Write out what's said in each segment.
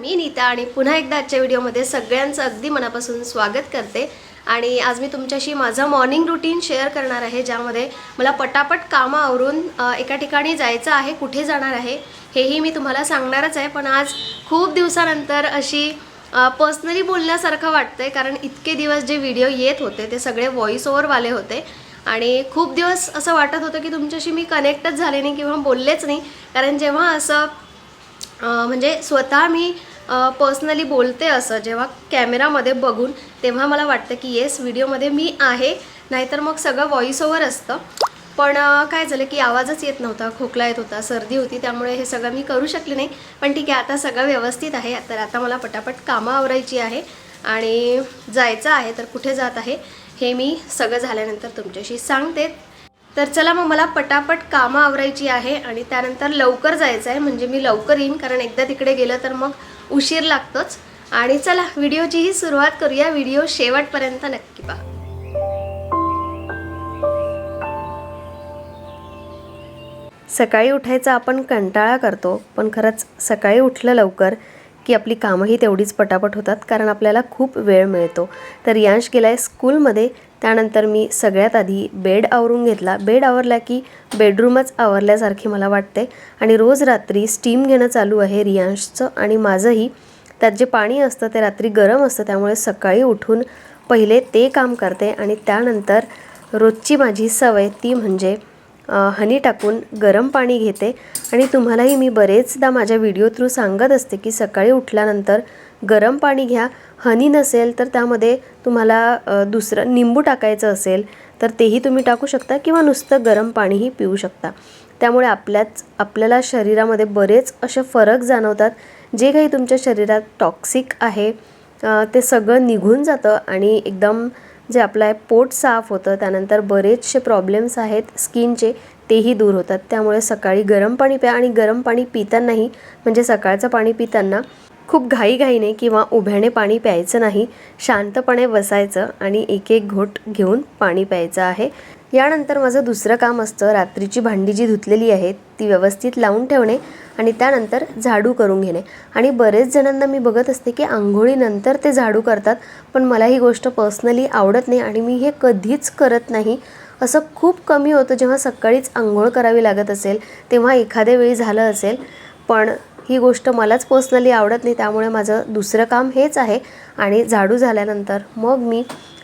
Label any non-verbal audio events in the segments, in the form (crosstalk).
मी नीता आणि पुन्हा एकदा आजच्या व्हिडिओमध्ये सगळ्यांचं अगदी मनापासून स्वागत करते. आणि आज मी तुमच्याशी माझं मॉर्निंग रुटीन शेअर करणार आहे ज्यामध्ये मला पटापट कामं आवरून एका ठिकाणी जायचं आहे कुठे जाणार आहे हेही मी तुम्हाला सांगणारच आहे. पण आज खूप दिवसानंतर अशी पर्सनली बोलण्यासारखं वाटतं आहे कारण इतके दिवस जे व्हिडिओ येत होते ते सगळे व्हॉइस ओव्हरवाले होते. आणि खूप दिवस असं वाटत होतं की तुमच्याशी मी कनेक्टच झाले नाही किंवा बोललेच नाही. कारण जेव्हा असं म्हणजे स्वतः मी पर्सनली बोलते असं जेव्हा कॅमेरामध्ये बघून तेव्हा मला वाटतं की येस व्हिडिओमध्ये मी आहे. नाहीतर मग सगळं व्हॉइस ओव्हर असतं. पण काय झालं की आवाजच येत नव्हता खोकला येत होता सर्दी होती त्यामुळे हे सगळं मी करू शकले नाही. पण ठीक आहे आता सगळं व्यवस्थित आहे. तर आता मला पटापट कामं आवरायची आहे. आणि जायचं आहे तर कुठे जात आहे हे मी सगळं झाल्यानंतर तुमच्याशी सांगते. तर चला मग मला पटापट कामं आवरायची आहे. आणि त्यानंतर लवकर जायचं आहे. म्हणजे मी लवकर येईन कारण एकदा तिकडे गेलं तर मग उशीर लागतोच. आणि चला व्हिडिओचीही सुरुवात करूया. व्हिडिओ शेवटपर्यंत नक्की पहा. सकाळी उठायचा आपण कंटाळा करतो पण खरंच सकाळी उठलं लवकर की आपली कामंही तेवढीच पटापट होतात कारण आपल्याला खूप वेळ मिळतो. तर यांश गेला आहे स्कूलमध्ये त्यानंतर मी सगळ्यात आधी बेड आवरून घेतला. बेड आवरला की बेडरूमच आवरल्यासारखी मला वाटते. आणि रोज रात्री स्टीम घेणं चालू आहे रियांशचं आणि माझंही. त्यात जे पाणी असतं ते रात्री गरम असतं त्यामुळे सकाळी उठून पहिले ते काम करते आणि त्यानंतर रोजची माझी सवय ती म्हणजे हनी टाकून गरम पाणी घेते. आणि तुम्हालाही मी बरेचदा माझ्या व्हिडिओ थ्रू सांगत असते की सकाळी उठल्यानंतर गरम पाणी घ्या. हनी नसेल तर त्यामध्ये तुम्हाला दुसरं निंबू टाकायचं असेल तर तेही तुम्ही टाकू शकता किंवा नुसतं गरम पाणीही पिऊ शकता. त्यामुळे आपल्याच आपल्याला शरीरामध्ये बरेच असे फरक जाणवतात. जे काही तुमच्या शरीरात टॉक्सिक आहे ते सगळं निघून जातं आणि एकदम जे आपलं आहे पोट साफ होतं त्यानंतर बरेचसे प्रॉब्लेम्स आहेत स्किनचे तेही दूर होतात. त्यामुळे सकाळी गरम पाणी प्या आणि गरम पाणी पितानाही म्हणजे सकाळचं पाणी पिताना खूप घाईघाईने किंवा उभ्याने पाणी प्यायचं नाही शांतपणे बसायचं आणि एक एक घोट घेऊन पाणी प्यायचं आहे. यानंतर माझं दुसरं काम असतं रात्रीची भांडी जी धुतलेली आहेत ती व्यवस्थित लावून ठेवणे आणि त्यानंतर झाडू करून घेणे. आणि बरेच जणांना मी बघत असते की आंघोळीनंतर ते झाडू करतात पण मला ही गोष्ट पर्सनली आवडत नाही आणि मी हे कधीच करत नाही. असं खूप कमी होतं जेव्हा सकाळीच आंघोळ करावी लागत असेल तेव्हा एखाद्या वेळी झालं असेल. पण ही गोष्ट मलाच पर्सनली आवडत नाही त्यामुळे माझं दुसरं काम हेच आहे. आणि झाडू झाल्यानंतर मग मी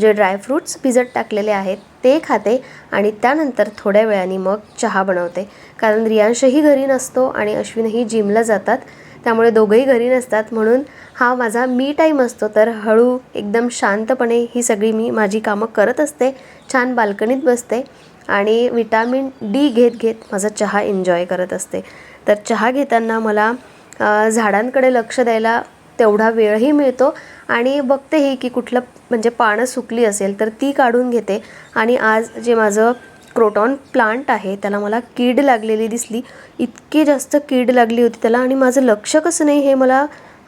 जे ड्रायफ्रूट्स भिजत टाकलेले आहेत ते खाते आणि त्यानंतर थोड्या वेळाने मग चहा बनवते. कारण रियांशही घरी नसतो आणि अश्विनही जिमला जातात त्यामुळे दोघंही घरी नसतात. म्हणून हा माझा मी टाईम असतो. तर हळू एकदम शांतपणे ही सगळी मी माझी कामं करत असते छान बाल्कनीत बसते आणि विटॅमिन डी घेत घेत माझा चहा एन्जॉय करत असते. तर चहा घेताना मला झाडांकडे लक्ष द्यायला तेवढा वेळही मिळतो आणि बघतेही की कुठलं म्हणजे पानं सुकली असेल तर ती काढून घेते. आणि आज जे माझं क्रोटॉन प्लांट आहे त्याला मला कीड लागलेली दिसली. इतकी जास्त कीड लागली होती त्याला आणि माझं लक्ष कसं नाही हे मला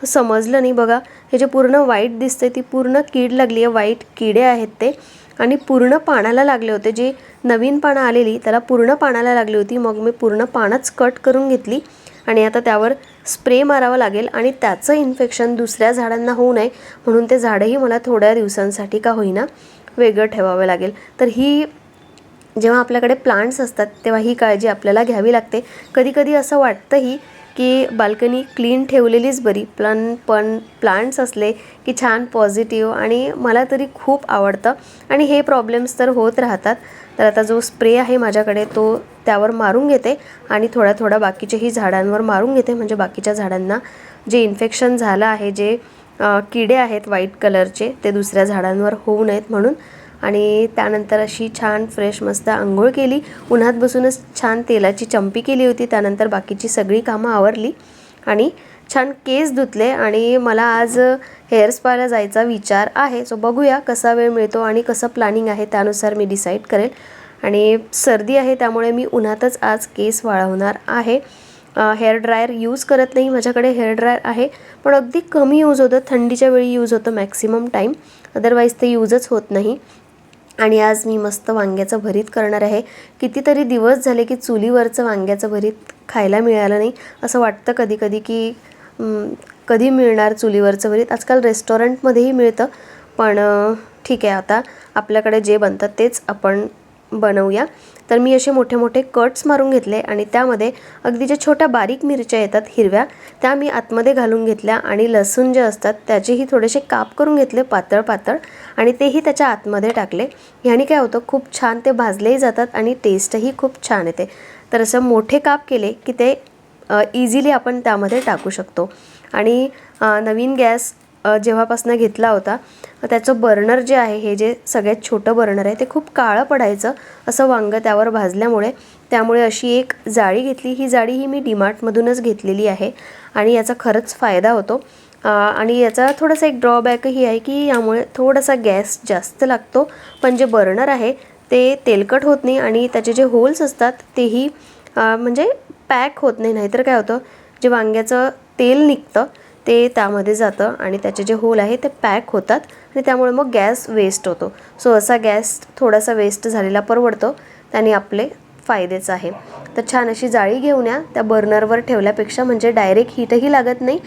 समजलं नाही. बघा हे जे पूर्ण वाईट दिसतंय ती पूर्ण कीड लागली आहे. वाईट किडे आहेत ते. आणि पूर्ण पानाला लागले होते. जे नवीन पानं आलेली त्याला पूर्ण पानाला लागली होती. मग मी पूर्ण पानच कट करून घेतली आणि आता त्यावर स्प्रे मारावा लागेल आणि त्याचं इन्फेक्शन दुसऱ्या झाडांना होऊ नये म्हणून ते झाडंही मला थोड्या दिवसांसाठी का होईना वेगळं ठेवावं लागेल. तर ही जेव्हा आपल्याकडे प्लांट्स असतात तेव्हा ही काळजी आपल्याला घ्यावी लागते. कधीकधी असं वाटतंही की बाल्कनी क्लीन ठेवलेलीच बरी प्लन पण प्लांट्स असले की छान पॉझिटिव्ह आणि मला तरी खूप आवडतं. आणि हे प्रॉब्लेम्स तर होत राहतात. तर आता जो स्प्रे आहे माझ्याकडे तो त्यावर मारून घेते आणि थोड्या थोड्या बाकीच्याही झाडांवर मारून घेते. म्हणजे बाकीच्या झाडांना जे इन्फेक्शन झालं आहे जे किडे आहेत व्हाईट कलरचे ते दुसऱ्या झाडांवर होऊ नयेत म्हणून. आणि त्यानंतर अशी छान फ्रेश मस्त आंघोळ केली. उन्हात बसूनच छान तेलाची चंपी केली होती. त्यानंतर बाकीची सगळी कामं आवरली आणि छान केस धुतले आणि मला आज हेअर स्पाला जायचा विचार आहे. सो बघूया कसा वेळ मिळतो आणि कसं प्लॅनिंग आहे त्यानुसार मी डिसाईड करेल. आणि सर्दी आहे त्यामुळे मी उन्हातच आज केस वाळवणार आहे. हेअर ड्रायर यूज करत नाही माझ्याकडे हेअर ड्रायर आहे. पण अगदी कमी यूज होतं. थंडीच्या वेळी यूज होतं मॅक्सिमम टाईम अदरवाईज ते यूजच होत नाही. आणि आज मी मस्त वांग्याचं भरीत करणार आहे. कितीतरी दिवस झाले की चुलीवरचं वांग्याचं भरीत खायला मिळालं नाही. असं वाटतं कधी कधी की कधी मिळणार चुलीवरचं भरीत? आजकाल रेस्टॉरंटमध्येही मिळतं. पण ठीक आहे आता. आपल्याकडे जे बनतं तेच आपण बनवूया. तर मी असे मोठे मोठे कट्स मारून घेतले आणि त्यामध्ये अगदी ज्या छोट्या बारीक मिरच्या येतात हिरव्या त्या मी आतमध्ये घालून घेतल्या आणि लसूण जे असतात त्याचेही थोडेसे काप करून घेतले पातळ पातळ आणि तेही त्याच्या आतमध्ये टाकले. ह्याने काय होतं खूप छान ते भाजलेही जातात आणि टेस्टही खूप छान येते. तर असं मोठे काप केले की ते इझिली आपण त्यामध्ये टाकू शकतो. आणि नवीन गॅस जेव्हापासनं घेतला होता त्याचं बर्नर जे आहे हे जे सगळ्यात छोटं बर्नर आहे ते खूप काळं पडायचं असं वांगं त्यावर भाजल्यामुळे त्यामुळे अशी एक जाळी घेतली. ही जाळी ही मी डीमार्टमधूनच घेतलेली आहे आणि याचा खरंच फायदा होतो. आणि याचा थोडासा एक ड्रॉबॅकही आहे की यामुळे थोडासा गॅस जास्त लागतो. पण जे बर्नर आहे ते तेलकट होत नाही आणि त्याचे जे होल्स असतात तेही म्हणजे पॅक होत नाही. नाहीतर काय होतं जे वांग्याचं तेल निघतं ते त्यामध्ये जातं आणि त्याचे जे होल आहे ते पॅक होतात आणि त्यामुळे मग गॅस वेस्ट होतो. सो असा गॅस थोडासा वेस्ट झालेला परवडतो. त्याने आपले फायदेच आहे. तर छान अशी जाळी घेऊन या. त्या बर्नरवर ठेवल्यापेक्षा म्हणजे डायरेक्ट हीटही लागत नाही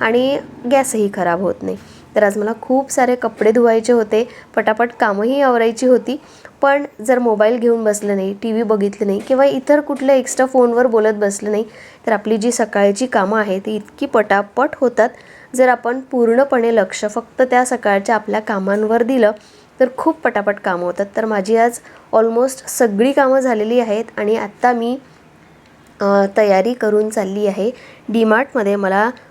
आणि गॅसही खराब होत नाही. तर आज मला खूप सारे कपडे धुवायचे होते पटापट कामंही आवरायची होती. पण जर मोबाईल घेऊन बसलं नाही टी व्ही बघितलं नाही किंवा इतर कुठल्या एक्स्ट्रा फोनवर बोलत बसलं नाही तर आपली जी सकाळची कामं आहेत ती इतकी पटापट होतात. जर आपण पूर्णपणे लक्ष फक्त त्या सकाळच्या आपल्या कामांवर दिलं तर खूप पटापट कामं होतात. तर माझी आज ऑलमोस्ट सगळी कामं झालेली आहेत आणि आत्ता मी तयारी करून चालली आहे. डीमार्टमध्ये मला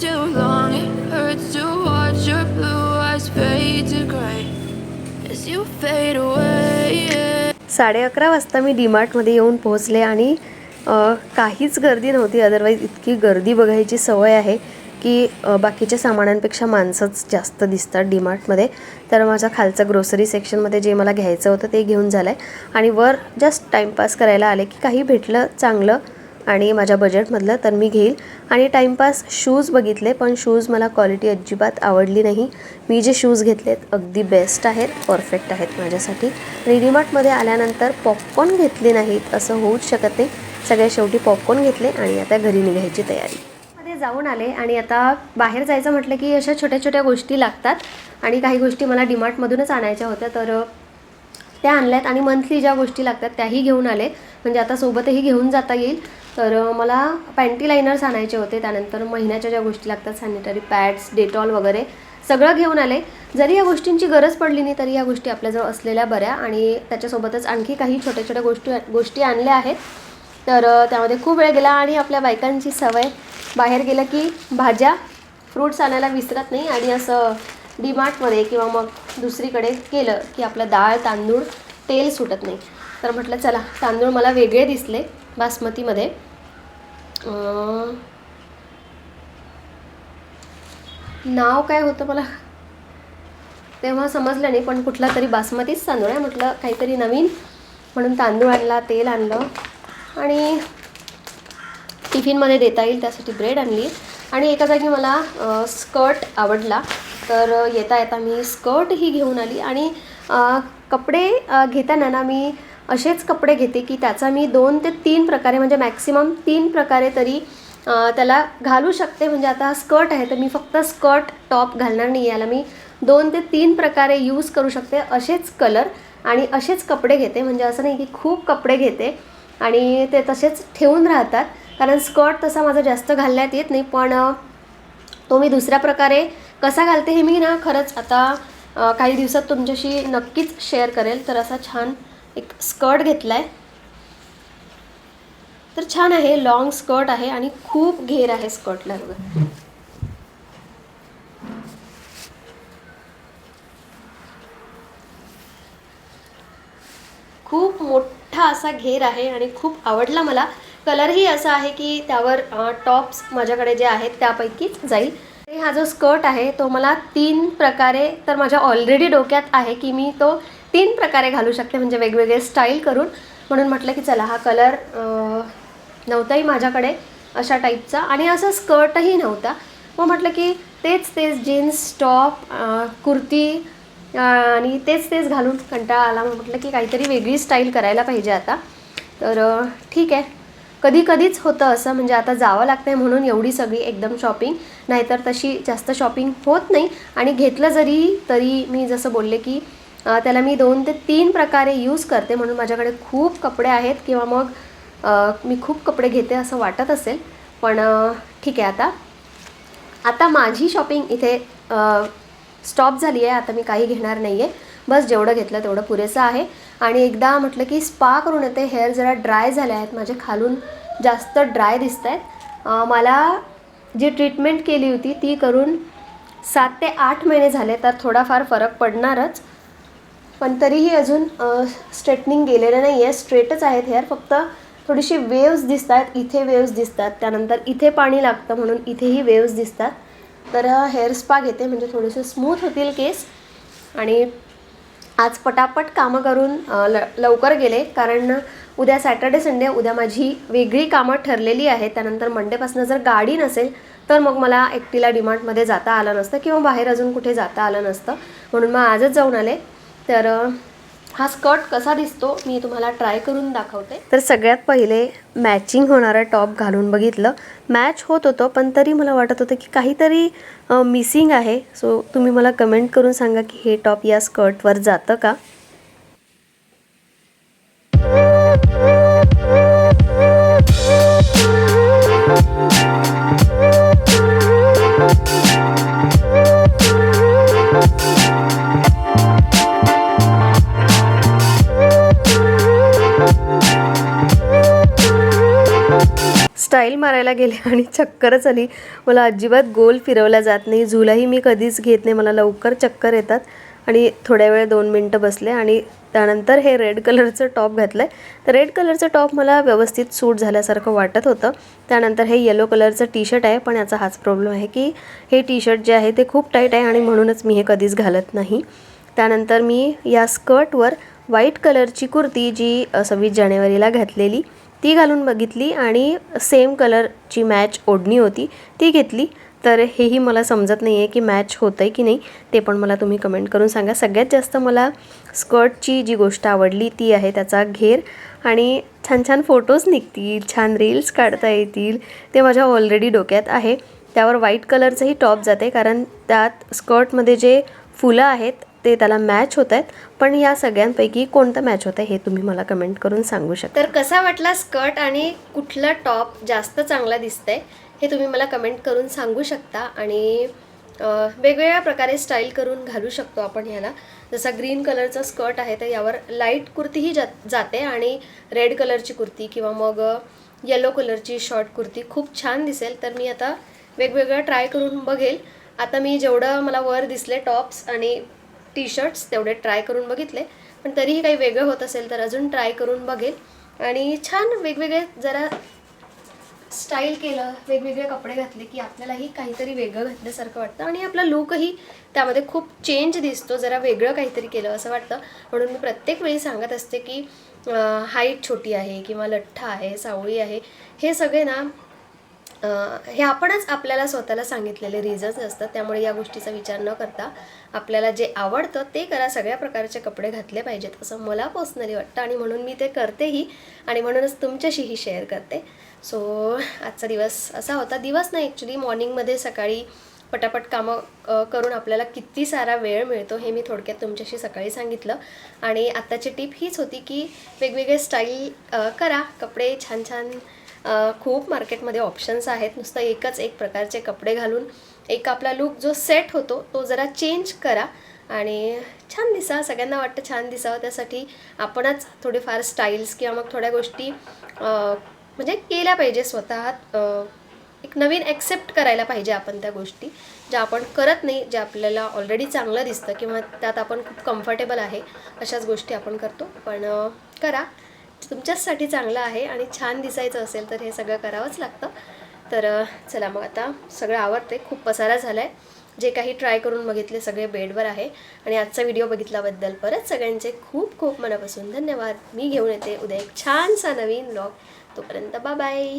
too long, it hurts to watch your blue eyes fade to gray as you fade away. साडे अकरा वाजता मी डीमार्टमध्ये येऊन पोहोचले आणि काहीच गर्दी नव्हती. अदरवाईज इतकी गर्दी बघायची सवय आहे की बाकीच्या सामानांपेक्षा माणसंच जास्त दिसतात डीमार्टमध्ये. तर माझा खालचा ग्रोसरी सेक्शनमध्ये जे मला घ्यायचं होतं ते घेऊन झालं आहे आणि वर जस्ट टाईमपास करायला आले की काही भेटलं चांगलं. आणि माझ्या बजेटमधलं तर मी घेईल. आणि टाईमपास शूज बघितले पण शूज मला क्वालिटी अजिबात आवडली नाही. मी जे शूज घेतलेत अगदी बेस्ट आहेत परफेक्ट आहेत माझ्यासाठी. आणि डीमार्टमध्ये आल्यानंतर पॉपकॉर्न घेतले नाहीत असं होऊच शकत नाही. सगळ्या शेवटी पॉपकॉर्न घेतले आणि आता घरी निघायची तयारी. मध्ये जाऊन आले आणि आता बाहेर जायचं म्हटलं की अशा छोट्या छोट्या गोष्टी लागतात. आणि काही गोष्टी मला डिमार्टमधूनच आणायच्या होत्या तर त्या आणल्यात. आणि मंथली ज्या गोष्टी लागतात त्याही घेऊन आले. म्हणजे आता सोबतही घेऊन जाता येईल. तर मला पॅन्टी लायनर्स आणायचे होते. त्यानंतर महिन्याच्या ज्या गोष्टी लागतात सॅनिटरी पॅड्स डेटॉल वगैरे सगळं घेऊन आले. जरी या गोष्टींची गरज पडली नाही तरी या गोष्टी आपल्याजवळ असलेल्या बऱ्या आणि त्याच्यासोबतच आणखी काही छोट्या छोट्या गोष्टी गोष्टी आणल्या आहेत. तर त्यामध्ये खूप वेळ गेला आणि आपल्या बायकांची सवय बाहेर गेलं की भाज्या फ्रूट्स आणायला विसरत नाही आणि असं डीमार्टमध्ये किंवा मग दुसरीकडे केलं की आपलं डाळ तांदूळ तेल सुटत नाही. तर म्हटलं चला तांदूळ मला वेगळे दिसले बासमतीमध्ये. नाव काय होतं मला? तेव्हा समजलं नाही पण कुठला तरी बासमतीच तांदूळ आहे म्हटलं काहीतरी नवीन. म्हणून तांदूळ आणला तेल आणलं. आणि टिफिनमध्ये देता येईल त्यासाठी ब्रेड आणली. आणि एका जागी मला स्कर्ट आवडला. तर येता येता मी स्कर्टही घेऊन आली. आणि कपडे घेताना ना मी असेच कपडे घेते की त्याचा मी दोन ते तीन प्रकारे म्हणजे मॅक्सिमम तीन प्रकारे तरी त्याला घालू शकते. म्हणजे आता हा स्कर्ट आहे तर मी फक्त स्कर्ट टॉप घालणार नाही. याला मी दोन ते तीन प्रकारे यूज करू शकते. असेच कलर आणि असेच कपडे घेते. म्हणजे असं नाही की खूप कपडे घेते आणि ते तसेच ठेवून राहतात. कारण स्कर्ट तसा माझा जास्त घालण्यात येत नाही. पण तो मी दुसऱ्या प्रकारे कसा घालते हे मी ना खरंच आता काही दिवसात तुमच्याशी नक्कीच शेअर करेल. तर असा छान एक स्कर्ट घेतला आहे तर छान आहे लॉंग स्कर्ट आहे आणि खूप घेर आहे स्कर्टला बघा. खूप मोठा असा घेर आहे आणि खूप आवडला मला. कलरही असा आहे की त्यावर टॉप्स माझ्याकडे जे आहेत त्यापैकीच जाईल. हा जो स्कर्ट आहे तो मला तीन प्रकारे तर माझ्या ऑलरेडी डोक्यात आहे की मी तो तीन प्रकारे घालू शकते म्हणजे वेगवेगळे स्टाईल करून. म्हणून म्हटलं की चला हा कलर नव्हताही माझ्याकडे अशा टाईपचा आणि असं स्कर्टही नव्हता. मग म्हटलं की तेच तेच जीन्स टॉप कुर्ती आणि तेच तेच घालून कंटाळा आला. मग म्हटलं की काहीतरी वेगळी स्टाईल करायला पाहिजे आता. तर ठीक आहे. कधी कधीच होतं असं म्हणजे आता जावं लागतंय म्हणून एवढी सगळी एकदम शॉपिंग नाहीतर तशी जास्त शॉपिंग होत नाही. आणि घेतलं जरी तरी मी जसं बोलले की त्याला मी दोन ते तीन प्रकारे यूज करते म्हणून माझ्याकडे खूप कपडे आहेत किंवा मग मी खूप कपडे घेते असं वाटत असेल. पण ठीक आहे आता. आता माझी शॉपिंग इथे स्टॉप झाली आहे. आता मी काही घेणार नाही आहे बस जेवढं घेतलं तेवढं पुरेसं आहे. आणि एकदा म्हटलं की स्पा करून येते. हेअर जरा ड्राय झाले आहेत. माझे खालून जास्त ड्राय दिसत आहेत. मला जी ट्रीटमेंट केली होती ती करून सात ते आठ महिने झाले. तर थोडाफार फरक पडणारच. पण तरीही अजून स्ट्रेटनिंग गेलेलं नाही आहे स्ट्रेटच आहेत हेअर फक्त थोडीशी वेव्स दिसतात इथे वेव्स दिसतात. त्यानंतर इथे पाणी लागतं म्हणून इथेही वेव्स दिसतात. तर हेअर स्पा घेते. म्हणजे थोडेसे स्मूथ होतील केस. आणि आज पटापट कामं करून ल लवकर गेले. कारण उद्या सॅटर्डे संडे उद्या माझी वेगळी कामं ठरलेली आहेत. त्यानंतर मंडेपासून जर गाडी नसेल तर मग मला एकटीला डिमार्टमध्ये जाता आलं नसतं किंवा बाहेर अजून कुठे जाता आलं नसतं. म्हणून मग आजच जाऊन आले. तर हा स्कर्ट कसा दिसतो मी तुम्हाला ट्राय करून दाखवते. तर सगळ्यात पहिले मॅचिंग होणारा टॉप घालून बघितलं. मॅच होत होतं पण तरी मला वाटत होतं की काहीतरी मिसिंग आहे. सो तुम्ही मला कमेंट करून सांगा की हे टॉप या स्कर्टवर जातं का? स्टाईल मारायला गेले (laughs) आणि चक्करच आली. मला अजिबात गोल फिरवला जात नाही. झुलाही मी कधीच घेत नाही. मला लवकर चक्कर येतात. आणि थोड्या वेळ दोन मिनटं बसले आणि त्यानंतर हे रेड कलरचं टॉप घातलं आहे तर रेड कलरचं टॉप मला व्यवस्थित सूट झाल्यासारखं वाटत होतं. त्यानंतर हे येलो कलरचं टी शर्ट आहे. पण याचा हाच प्रॉब्लेम आहे की हे टी शर्ट जे आहे ते खूप टाईट आहे आणि म्हणूनच मी हे कधीच घालत नाही. त्यानंतर मी या स्कर्टवर व्हाईट कलरची कुर्ती जी सव्वीस जानेवारीला घातलेली ती घालून बघितली आणि सेम कलरची मॅच ओढणी होती. ती घेतली. तर हेही मला समजत नाही आहे की मॅच होतं आहे की नाही. ते पण मला तुम्ही कमेंट करून सांगा. सगळ्यात जास्त मला स्कर्टची जी गोष्ट आवडली ती आहे त्याचा घेर. आणि छान छान फोटोज निघतील. छान रील्स काढता येतील. ते माझ्या ऑलरेडी डोक्यात आहे. त्यावर व्हाईट कलरचंही टॉप जाते. कारण त्यात स्कर्टमध्ये जे फुलं आहेत ते त्याला मॅच होत आहेत. पण या सगळ्यांपैकी कोणतं मॅच होतं हे तुम्ही मला कमेंट करून सांगू शकता. तर कसा वाटला स्कर्ट आणि कुठलं टॉप जास्त चांगला दिसतंय हे तुम्ही मला कमेंट करून सांगू शकता. आणि वेगवेगळ्या प्रकारे स्टाईल करून घालू शकतो आपण ह्याला. जसा ग्रीन कलरचा स्कर्ट आहे तर यावर लाइट कुर्तीही जा जाते आणि रेड कलरची कुर्ती किंवा मग येलो कलरची शॉर्ट कुर्ती खूप छान दिसेल. तर मी आता वेगवेगळं ट्राय करून बघेल. आता मी जेवढं मला वर दिसले टॉप्स आणि टी शर्ट्स तेवढे ट्राय करून बघितले. पण तरीही काही वेगळं होत असेल तर अजून ट्राय करून बघेल. आणि छान वेगवेगळे जरा स्टाईल केलं वेगवेगळे कपडे घातले की आपल्यालाही काहीतरी वेगळं घातल्यासारखं वाटतं. आणि आपला लुकही त्यामध्ये खूप चेंज दिसतो जरा वेगळं काहीतरी केलं असं वाटतं. म्हणून मी प्रत्येक वेळी सांगत असते की हाईट छोटी आहे किंवा लठ्ठ आहे सावळी आहे हे सगळे ना हे आपणच आपल्याला स्वतःला सांगितलेले रिझन्स असतात त्यामुळे या गोष्टीचा विचार न करता आपल्याला जे आवडतं ते करा सगळ्या प्रकारचे कपडे घातले पाहिजेत असं मला पर्सनली वाटतं आणि म्हणून मी ते करतेही आणि म्हणूनच तुमच्याशीही शेअर करते. सो आजचा दिवस असा होता. दिवस नाही ॲक्च्युली मॉर्निंगमध्ये सकाळी पटापट कामं करून आपल्याला किती सारा वेळ मिळतो हे मी थोडक्यात तुमच्याशी सकाळी सांगितलं. आणि आत्ताची टीप हीच होती की वेगवेगळे स्टाईल करा. कपडे छान छान खूप मार्केटमध्ये ऑप्शन्स आहेत. नुसतं एकच एक प्रकारचे कपडे घालून एक आपला लुक जो सेट होतो तो जरा चेंज करा. आणि छान दिसा सगळ्यांना वाटतं छान दिसावं. त्यासाठी आपणच थोडेफार स्टाईल्स किंवा मग थोड्या गोष्टी म्हणजे केल्या पाहिजे स्वतः एक नवीन ॲक्सेप्ट करायला पाहिजे आपण त्या गोष्टी ज्या आपण करत नाही ज्या आपल्याला ऑलरेडी चांगलं दिसतं किंवा त्यात आपण खूप कम्फर्टेबल आहे अशाच गोष्टी आपण करतो. पण करा. तुमच्याचसाठी चांगलं आहे आणि छान दिसायचं असेल तर हे सगळं करावंच लागतं. तर चला मग आता सगळं आवडते खूप पसारा झाला आहे जे काही ट्राय करून बघितले सगळे बेडवर आहे. आणि आजचा व्हिडिओ बघितल्याबद्दल परत सगळ्यांचे खूप खूप मनापासून धन्यवाद. मी घेऊन येते उद्या एक छानसा नवीन ब्लॉग तोपर्यंत बाय.